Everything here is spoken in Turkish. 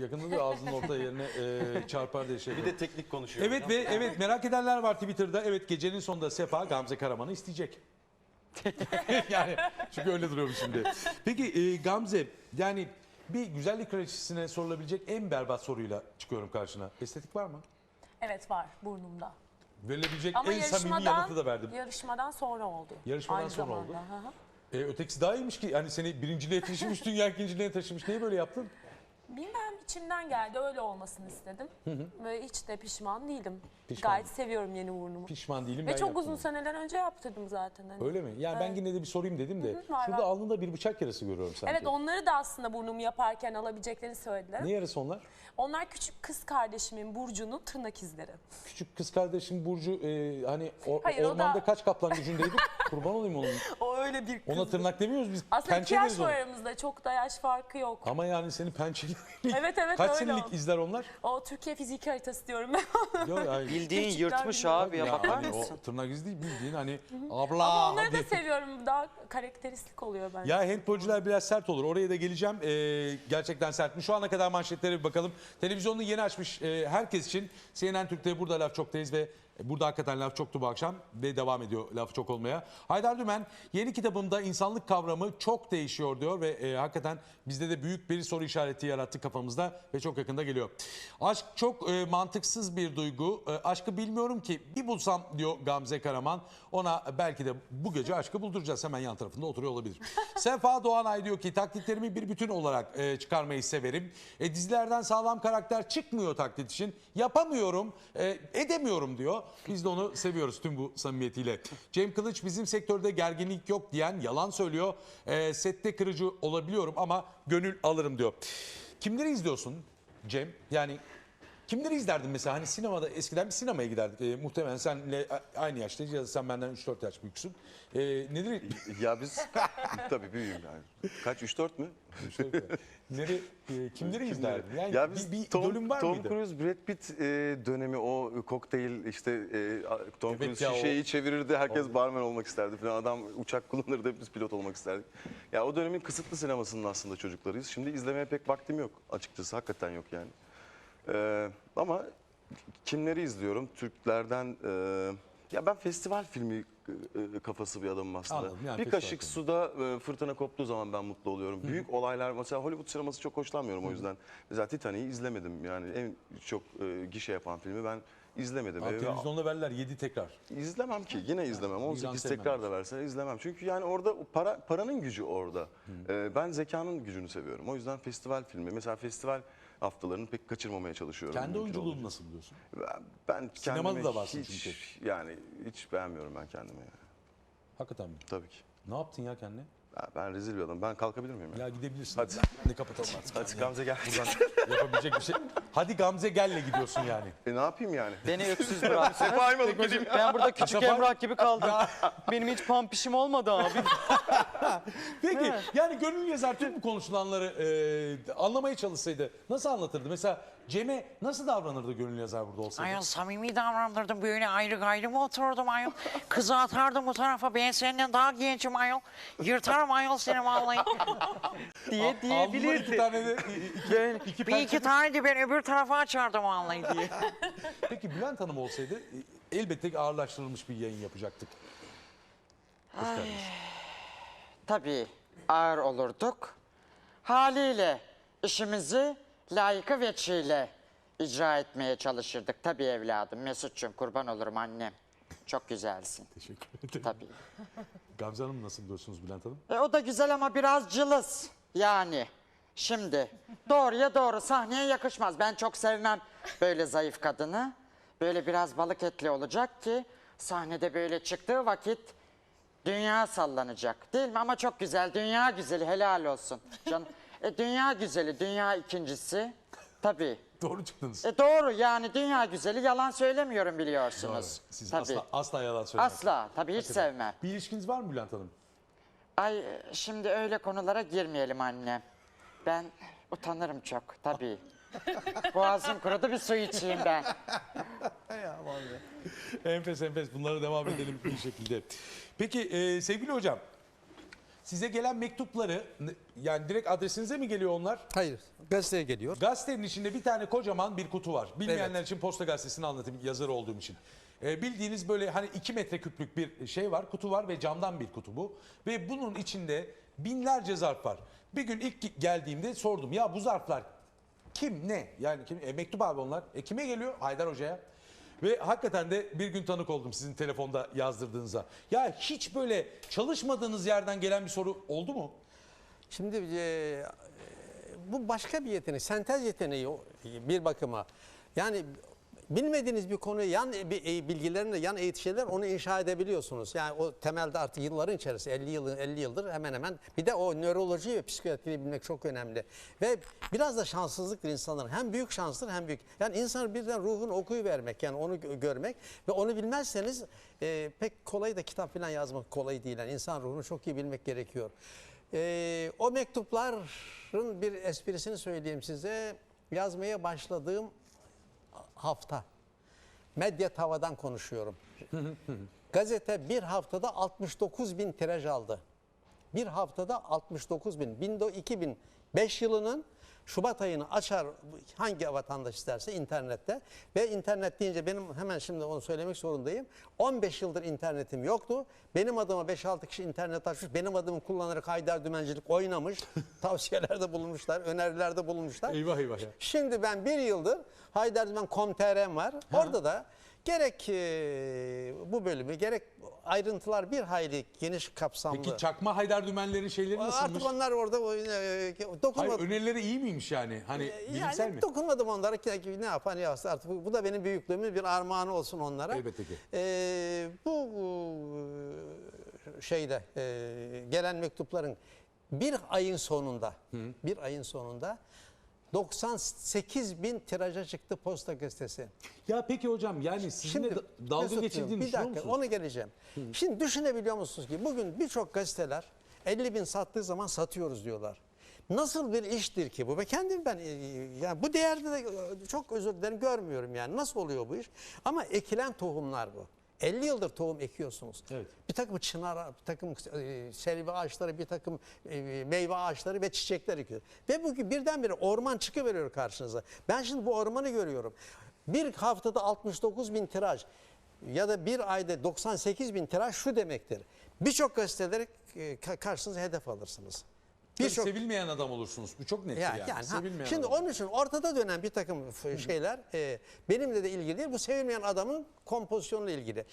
Yakında da ağzının orta yerine e, çarpar diye şey. Bir de teknik konuşuyor. Evet ve evet merak edenler var Twitter'da. Evet gecenin sonunda Sefa Gamze Karaman'ı isteyecek. yani çünkü öyle duruyor bu şimdi. Peki e, Gamze yani bir güzellik kraliçesine sorulabilecek en berbat soruyla çıkıyorum karşına. Estetik var mı? Evet var burnumda. Verilebilecek Ama en samimi yanıtı da verdim. yarışmadan sonra oldu. Yarışmadan Aynı sonra zamanda, oldu. hı hı. E, ötekisi daha iyiymiş ki. Hani seni birinciliğe taşımış, dünya ikinciliğe taşımış. Niye böyle yaptın? Bilmem içimden geldi öyle olmasını istedim. Ve hiç de pişman değilim. Pişman Gayet seviyorum yeni burnumu. Pişman değilim Ve ben çok yaptım. uzun seneler önce yaptırdım zaten. hani. Öyle mi? Yani ben Evet. yine de bir sorayım dedim de. Hı hı, var, Şurada var. alnında bir bıçak yarası görüyorum sanki. Evet onları da aslında burnumu yaparken alabileceklerini söylediler. Ne yarası onlar? Onlar küçük kız kardeşimin Burcu'nun tırnak izleri. Küçük kız kardeşim Burcu e, hani o, Hayır, ormanda da- kaç kaplan gücündeydi? Kurban olayım onun. O öyle bir kız. Ona tırnak demiyoruz biz. Aslında iki yaş var aramızda. Çok da yaş farkı yok. Ama yani senin pençeli. Evet evet Kaç öyle. senelik izler onlar? O Türkiye fizik haritası diyorum ben. Yok, yani, Bildiğin Küçükler yırtmış abi ya, Ya bakar hani mısın? O tırnak izi değil bildiğin hani abla. Ama onları da diye. seviyorum. Daha karakteristik oluyor bence. Ya handbolcular biraz sert olur. Oraya da geleceğim. Ee, gerçekten sert mi? Şu ana kadar manşetlere bir bakalım. Televizyonunu yeni açmış e, herkes için. CNN Türk'te burada laf çoktayız ve burada hakikaten laf çoktu bu akşam ve devam ediyor laf çok olmaya. Haydar Dümen yeni kitabımda insanlık kavramı çok değişiyor diyor ve e, hakikaten bizde de büyük bir soru işareti yarattı kafamızda ve çok yakında geliyor. Aşk çok e, mantıksız bir duygu. E, aşkı bilmiyorum ki bir bulsam diyor Gamze Karaman. Ona belki de bu gece aşkı bulduracağız. Hemen yan tarafında oturuyor olabilir. Sefa Doğanay diyor ki taklitlerimi bir bütün olarak e, çıkarmayı severim. E, dizilerden sağlam karakter çıkmıyor taklit için. Yapamıyorum, e, edemiyorum diyor. Biz de onu seviyoruz tüm bu samimiyetiyle. Cem Kılıç bizim sektörde gerginlik yok diyen yalan söylüyor. E, sette kırıcı olabiliyorum ama gönül alırım diyor. Kimleri izliyorsun Cem? Yani Kimleri izlerdin mesela? Hani sinemada eskiden bir sinemaya giderdik. E, muhtemelen senle aynı yaştayız ya da sen benden 3-4 yaş büyüksün. E, nedir? Ya biz tabii büyüğüm yani. Kaç 3 4 mü? Neleri, e, kimleri izlerdin? Yani ya biz bir, bir Tom, idolün var Tom mıydı? Cruise, Brad Pitt e, dönemi o kokteyl işte e, Tom Evet Cruise ya, o- şişeyi çevirirdi. Herkes barmen olmak isterdi falan. Adam uçak kullanırdı. Biz pilot olmak isterdik. Ya o dönemin kısıtlı sinemasının aslında çocuklarıyız. Şimdi izlemeye pek vaktim yok açıkçası. Hakikaten yok yani. E, ama kimleri izliyorum? Türklerden e, ya ben festival filmi e, kafası bir adamım aslında. Anladım, yani bir festival kaşık filmi. suda e, fırtına koptuğu zaman ben mutlu oluyorum. Büyük olaylar mesela Hollywood sineması çok hoşlanmıyorum o yüzden. Mesela Titanic'i izlemedim yani en çok e, gişe yapan filmi ben izlemedim. Abi, televizyonda verdiler 7 tekrar. İzlemem ki yine izlemem. 18 sevmem tekrar da verse izlemem. Çünkü yani orada para paranın gücü orada. E, ben zekanın gücünü seviyorum. O yüzden festival filmi mesela festival haftalarını pek kaçırmamaya çalışıyorum. Kendi oyunculuğunu nasıl buluyorsun? Ben, ben Sinemada da varsın hiç, çünkü. Yani hiç beğenmiyorum ben kendimi. Yani. Hakikaten mi? Tabii ki. Ne yaptın ya kendine? Ben, ben rezil bir adamım. Ben kalkabilir miyim? Ya? Ya gidebilirsin. Hadi. Hadi kapatalım artık. Hadi Yani Gamze gel. Buradan yapabilecek bir şey. Hadi Gamze gelle gidiyorsun yani. E ne yapayım yani? Beni öksüz bıraktınız. Sefa'yı mı alıp gideyim? Ben burada küçük Emrah gibi kaldım. Benim hiç pampişim olmadı abi. Peki yani gönül yazar tüm bu konuşulanları e, anlamaya çalışsaydı nasıl anlatırdı? Mesela Cem'e nasıl davranırdı gönül yazar burada olsaydı? Ayol samimi davranırdım böyle ayrı gayrı mı oturdum ayol? Kızı atardım bu tarafa ben senden daha gençim ayol. Yırtarım ayol seni vallahi. diye Alnına iki diyebilirdi. tane de iki, iki Bir iki tane de ben öbür tarafa açardım vallahi diye. Peki Bülent Hanım olsaydı e, elbette ki ağırlaştırılmış bir yayın yapacaktık. Hoş geldiniz. Tabii ağır olurduk. Haliyle işimizi layıkı veçiyle icra etmeye çalışırdık. Tabii evladım Mesut'cum kurban olurum annem. Çok güzelsin. Teşekkür ederim. Tabii. Gamze Hanım nasıl buluyorsunuz Bülent Hanım? E, o da güzel ama biraz cılız. Yani şimdi doğruya doğru sahneye yakışmaz. Ben çok sevmem böyle zayıf kadını. Böyle biraz balık etli olacak ki sahnede böyle çıktığı vakit dünya sallanacak. Değil mi? Ama çok güzel. Dünya güzeli helal olsun. Canım. E, dünya güzeli, dünya ikincisi. Tabii. Doğru çıktınız. E, doğru yani dünya güzeli yalan söylemiyorum biliyorsunuz. Siz Tabii. asla, asla yalan söylemez. Asla. Tabii hiç sevmem. Bir ilişkiniz var mı Bülent Hanım? Ay şimdi öyle konulara girmeyelim anne. Ben utanırım çok tabii. Boğazım kurudu bir su içeyim ben. Enfes enfes bunlara devam edelim bir şekilde. Peki e, sevgili hocam. size gelen mektupları yani direkt adresinize mi geliyor onlar? Hayır, gazeteye geliyor. Gazetenin içinde bir tane kocaman bir kutu var. Bilmeyenler için Posta Gazetesi'ni anlatayım yazarı olduğum için. Ee, bildiğiniz böyle hani 2 metreküplük bir şey var, kutu var ve camdan bir kutu bu. Ve bunun içinde binlerce zarf var. Bir gün ilk geldiğimde sordum ya bu zarflar kim ne? Yani kim? E, mektup abi onlar. E, kime geliyor? Haydar Hoca'ya. Ve hakikaten de bir gün tanık oldum sizin telefonda yazdırdığınıza. Ya hiç böyle çalışmadığınız yerden gelen bir soru oldu mu? Şimdi e, bu başka bir yetenek, sentez yeteneği bir bakıma. Yani bilmediğiniz bir konuyu yan bir e, bilgilerine yan eğitişler onu inşa edebiliyorsunuz. Yani o temelde artık yılların içerisinde 50 yıl 50 yıldır hemen hemen bir de o nöroloji ve psikiyatriyi bilmek çok önemli. Ve biraz da şanssızlıktır insanların. Hem büyük şanstır hem büyük. Yani insanın birden ruhunu okuyu vermek yani onu gö- görmek ve onu bilmezseniz e, pek kolay da kitap falan yazmak kolay değil. Yani insan ruhunu çok iyi bilmek gerekiyor. Ee, o mektupların bir esprisini söyleyeyim size. Yazmaya başladığım hafta. Medya tavadan konuşuyorum. Gazete bir haftada 69 bin tiraj aldı. Bir haftada 69 bin. 2005 yılının Şubat ayını açar hangi vatandaş isterse internette ve internet deyince benim hemen şimdi onu söylemek zorundayım. 15 yıldır internetim yoktu. Benim adıma 5-6 kişi internet açmış. Benim adımı kullanarak Haydar Dümencilik oynamış. Tavsiyelerde bulunmuşlar, önerilerde bulunmuşlar. Eyvah eyvah ya. Şimdi ben bir yıldır Haydar Dümen.com.tr'm var. Orada da gerek e, bu bölümü gerek ayrıntılar bir hayli geniş kapsamlı. Peki çakma Haydar Dümenlerin şeyleri nasılmış? Artık onlar orada o, e, Hayır dokunmadım. önerileri iyi miymiş yani? Hani bilimsel yani mi? dokunmadım onlara ki, ne yapan yapsın artık bu, bu da benim büyüklüğümün bir armağanı olsun onlara. Elbette ki. Ee, bu e, şeyde e, gelen mektupların bir ayın sonunda bir ayın sonunda 98 bin tiraja çıktı posta gazetesi. Ya peki hocam yani sizinle da- dalga Mesut'cum, geçildiğini bir düşünüyor dakika musunuz? onu geleceğim. Şimdi düşünebiliyor musunuz ki bugün birçok gazeteler 50 bin sattığı zaman satıyoruz diyorlar. Nasıl bir iştir ki bu? Ve kendim ben e, yani bu değerde de e, çok özür dilerim görmüyorum yani. Nasıl oluyor bu iş? Ama ekilen tohumlar bu. 50 yıldır tohum ekiyorsunuz. Evet. Bir takım çınar, bir takım e, selvi ağaçları, bir takım e, meyve ağaçları ve çiçekler ekiyor. Ve bugün birdenbire orman çıkıveriyor karşınıza. Ben şimdi bu ormanı görüyorum. Bir haftada 69 bin tiraj ya da bir ayda 98 bin tiraj şu demektir. Birçok gazeteleri e, ka- karşınıza hedef alırsınız. Birçok sevilmeyen adam olursunuz. Bu çok net ya, yani. yani, ha, Sevilmeyen şimdi adam. onun için ortada dönen bir takım şeyler e, benimle de ilgili değil. Bu sevilmeyen adamın kompozisyonuyla ilgili.